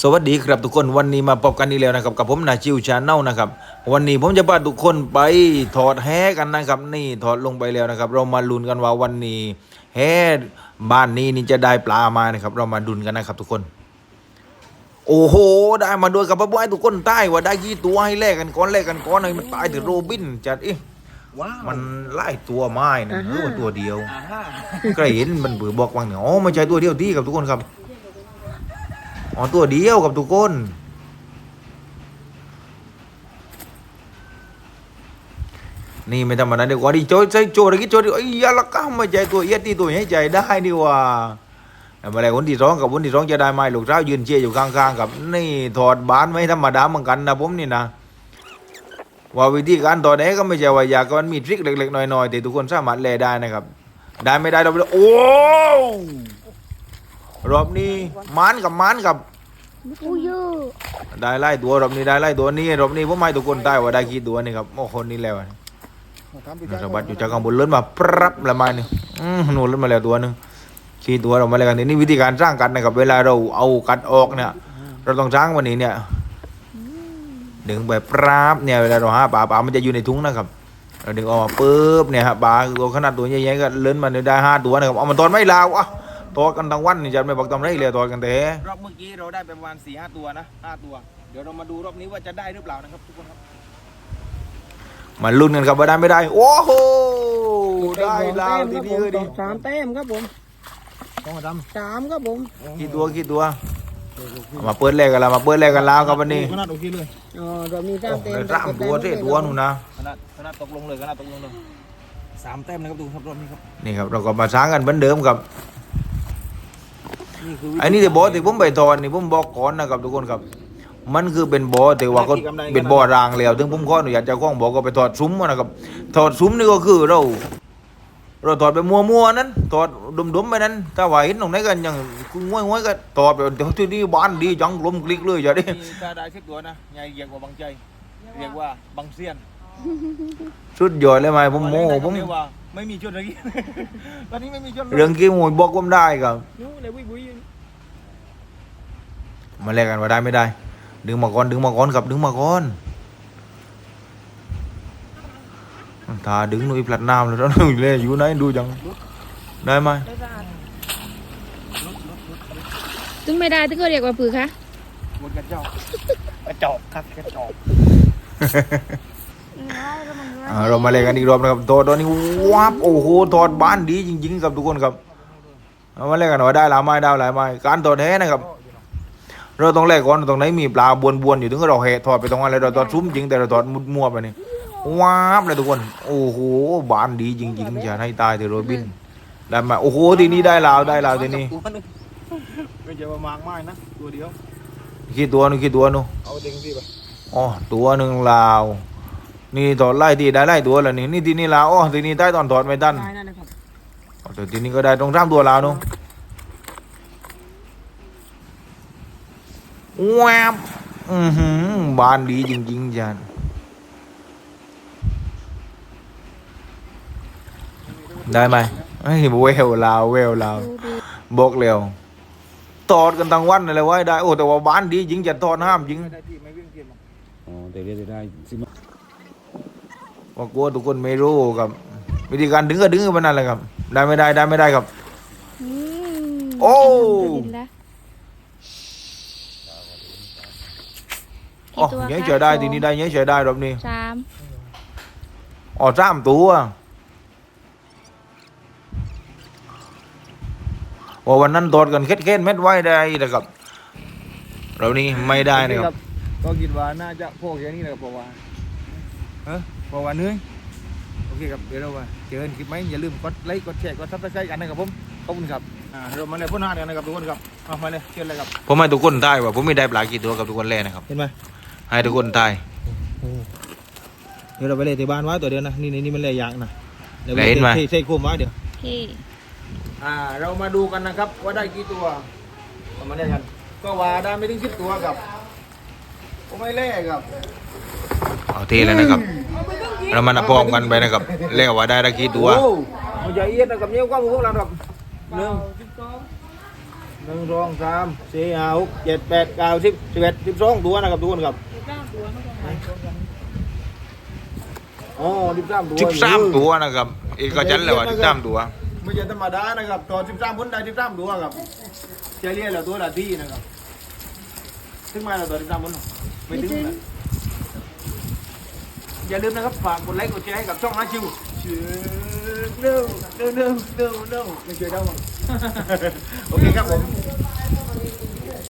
สวัสดีครับทุกคนวันนี้มาพบกันอีกแล้วนะครับกับผมนาชิวชาแนลนะครับวันนี้ผมจะพาทุกคนไปถอดแหกันนะครับ นี่ถอดลงไปแล้วนะครับ เรามาลุ้นกันว่าวันนี้แหบ้านนี้นี่จะได้ปลามานะครับ เรามาดุนกันนะครับทุกคน โอ้โห ได้มาด้วยกับพ่อบ้านทุกคนใต้ว่าได้กี่ตัวให้แลกกันก้อนแลกกันก้อนให้มันตายถึงโรบินจัดเอ๊ะว้าวมันไล่ตัวไม้นะเออตัวเดียวอ่าฮะใครเห็นมันเบือบอกว่างเนี่ยอ๋อไม่ใช่ตัวเดียวที่กับทุกคนครับ อ๋อตัวเดียวกับทุกคนนี่ไม่ธรรมดาเดี๋ยวก่อนดิโจยใส่โจยกิโจดิไอ้ยาละก้าไม่ใจตัวเอียดที่ตัวให้ใจได้ดีว่าแต่เมื่อไรคนที่ร้องกับคนที่ร้องจะได้ไหมลูกสาวยืนเชียร์อยู่ข้างๆกับ นี่ถอดบ้านไม่ธรรมดาเหมือนกันนะผมนี่นะว่าวิธีการถอดแหก็ไม่ใช่ว่าอยากมันมีทริคเล็กๆน้อยๆแต่ทุกคนสามารถแลได้นะครับ ได้ไม่ได้เราไปโอ้รอบนี้มันกับมันกับ อู้ยูได้ไล่ตัวรอบนี้ได้ไล่ตัวนี้รอบนี้ผมไม่ทุกคนได้ว่าได้กี่ตัวนี่ครับโอ้คนนี้แล้วนะสะบัดอยู่จากข้างบนเลื่อนมาปรับละมานี่หนูเลื่อนมาแล้วตัวหนึงกี่ตัวเรามาแล้วกันนี้วิธีการสร้างกันนะครับ เวลาเราเอากัดออกเนี่ย เราต้องสร้างวันนี้เนี่ยดึงไปปราบเนี่ยเวลาเราหาปลาปลามันจะอยู่ในถุงนะครับเราดึงออกมาปุ๊บเนี่ยฮะปลาตัวขนาดตัวใหญ่ๆก็เลื่อนมาได้ห้าตัวนะครับเอามาตอนไม่ลาวอะ ตอดกันทั้งวันนี่จะไม่บอกทำไรเลยตอดกันแต่รอบเมื่อกี้เราได้ไปประมาณสี่ห้าตัวนะห้าตัว เดี๋ยวเรามาดูรอบนี้ว่าจะได้หรือเปล่านะครับทุกคนครับมันลุ้นกันครับว่าได้ไม่ได้ โอ้โหได้ลาวทีนี้เลยดิสามแต้มครับผมต้องมาดสามครับผมกี่ตัวกี่ตัวเอามาเปิดแรกกันละมาเปิดแรกกันแล้วครับวันนี้ำขนาดโอเคเลยอ๋อเรามีสาโอ้มแต้โหมสามตัวเท่ตัวนู่นนะขนาดขนาดตกลงเลยขนาดตกลงเลยสามแต้มนะครับทุกคนครับรอบนี้ครับนี่ครับเราก็มาสร้างกันเหมือนเดิมครับนี่คื อไอ้นี่ที่บอกที่ผมไปทอนนี่ผมบอกก่อนนะครับทุกคนครับ มันคือเป็นบ่อแต่ว่าก็เป็นบ่อรางแล้วถึงผมขออนุญาตเจ้าของบอกก็ไปถอดซุ้มมานะครับถอดซุ้มนี่ก็คือเรา เราถอดไปมัวๆนั้นถอดดุมๆไปนั้นถ้าว่าเห็นตรงไหนกันอย่างง่วยๆก็ถอดไปที่นี่บ้านดีจังลมกลิกเลยจะได้นี่ถ้าได้สิบตัวนะใหญ่เรียกว่าบางใจ เรียกว่าบางเซียนสุดยอดเลยไหมผมโมเรียกผมเรียกว่า ไม่มีชุดเลยตอนนี้ไม่มีชุดเลยเรื่องกี้มวยบอกผมได้ครับนู้เลยวุ้ยวุ้ยมาแลกกันว่าได้ไม่ได้ ดึงมาก่อนดึงมาก่อนครับดึงมาก่อนถ้าดึงหนุ่ยพลัดน้ำแล้วหนุ่ยเลยอยู่ไหนดูจังได้ไหมตึงไม่ได้ตึงก็เรียกว่าผือคะหมดกระจอกกระจอกครับกระจอก อ่าเรามาเล่นกันอีกรอบนะครับตัวตอนนี้วับโอ้โหถอดบ้านดีจริง ๆ ครับทุกคนครับเอามาเล่นกันว่าได้หลายไม้ได้หลายไม้การถอดแท้นะครับ เราต้องแลกก่อนตรงไหนมีปลาบวนๆอยู่ถึงเราแห่ถอดไปตรงนั้นเลยเราถอดซุ้มจริงแต่เราถอดมุดมั่วไปนี่วับเลยทุกคน โอ้โหบ้านดีจริงๆอย่าให้ตายเถอะโรบินได้มาโอ้โหทีนี้ได้ลาวได้ลาวทีนี้ตัวหนึ่งไม่ใช่ว่ามากมากนะตัวเดียวกี่ตัวนึงกี่ตัวนึงเอาเต็งที่ไปอ๋อตัวหนึ่งลาว นี่ถอดไล่ทีได้ไล่ตัวแล้วนี่นี่ทีนี้ลาวอ๋อทีนี้ได้ตอนถอดไม่ทันได้นั่นนะครับอ๋อแต่ทีนี้ก็ได้ตรงสามตัวลาวเนาะแวบอือหือบานดีจริงๆจันได้ไหมไอ้ยเวลลาวเวลลาวบอกเร็วตอดกันทั้งวันเลยไว้ได้ โอ้แต่ว่าบ้านดีจริงจะตอดห้ามจริงได้ที่ไม่วิ่งเทียมอ๋อแต่เรียกได้สิ ว่ากลัวทุกคนไม่รู้ครับ วิธีการดึงก็ดึงกันไปนั่นแหละครับ ได้ไม่ได้ได้ไม่ได้ครับอืมโอ้กินแล้วอ๋อกี่ตัวยังคะเฉยได้สองทีนี้ได้ยังเฉยได้รอบนี้สามอ๋อสามตัวว่าวันนั้นโดดกันเค็ดเค็ดเม็ดไว้ได้นะครับเรานี่ไม่ได้นะครับ ก็คิดว่าน่าจะพวกแค่นี้แหละครับเพราะว่าเออเพ ราะว่าเหนื่อยโอเคครับเดี๋ยวเราว่าเจอกันคลิปไหมอย่าลืมกดไลค์กดแชร์กดซับสไครต์กันนะครับผมขอบคุณครับอ่าเรามาเลยพ่นหน้ากันนะครับทุกคนครับเอามาเลยเชิญเลยครับผมให้ทุกคนทายว่าผมไม่ได้ปลากี่ตัวกับทุกคนแล่นะครับเห็นไหมให้ทุกคนทายเดี๋ยวเราไปเลยที่บ้านไว้ตัวเดียวนะนี่นี่นี่มันเลยยางนะดี๋ยวไหนเห็นไหมใส่ใส่โคมไว้เดี๋ยวโอเคอ่าเรามาดูกันนะครับว่าได้กี่ตัวเรามาเล่นกัน ก็ว่าได้ไม่ถึงสิบตัวครับผมไม่เล่ครับเอาทีเลยนะครับ เรามานับพร้อมกันไปนะครับเล่ว่าได้ละกี่ตัวโอ้มันจะเอียดนะครับเนี่ยความรู้ของเราครับหนึ่งหนึ่งสองสามสี่ห้าหกเจ็ดแปดเก้าสิบสิบเอ็ดสิบสองตัวนะครับทุกคนครับอ๋อสิบสามตัวสิบสามตัวนะครับเอกจันทร์เลยว่าสิบสามตัวไม่ใช่ธรรมดานะครับต่อสิบสามคนได้สิบสามตัวครับเฉลี่ยแล้วตัวละที่นะครับถึงมาแล้วต่อสิบสามคนไม่ถึงนะ อย่าลืมนะครับฝากกดไลค์กดแชร์ให้กับช่องอาชิวเชื่อเดิมเดิมเดิมเร็วเร็วไม่เชื่อได้มั้งโอเคครับผม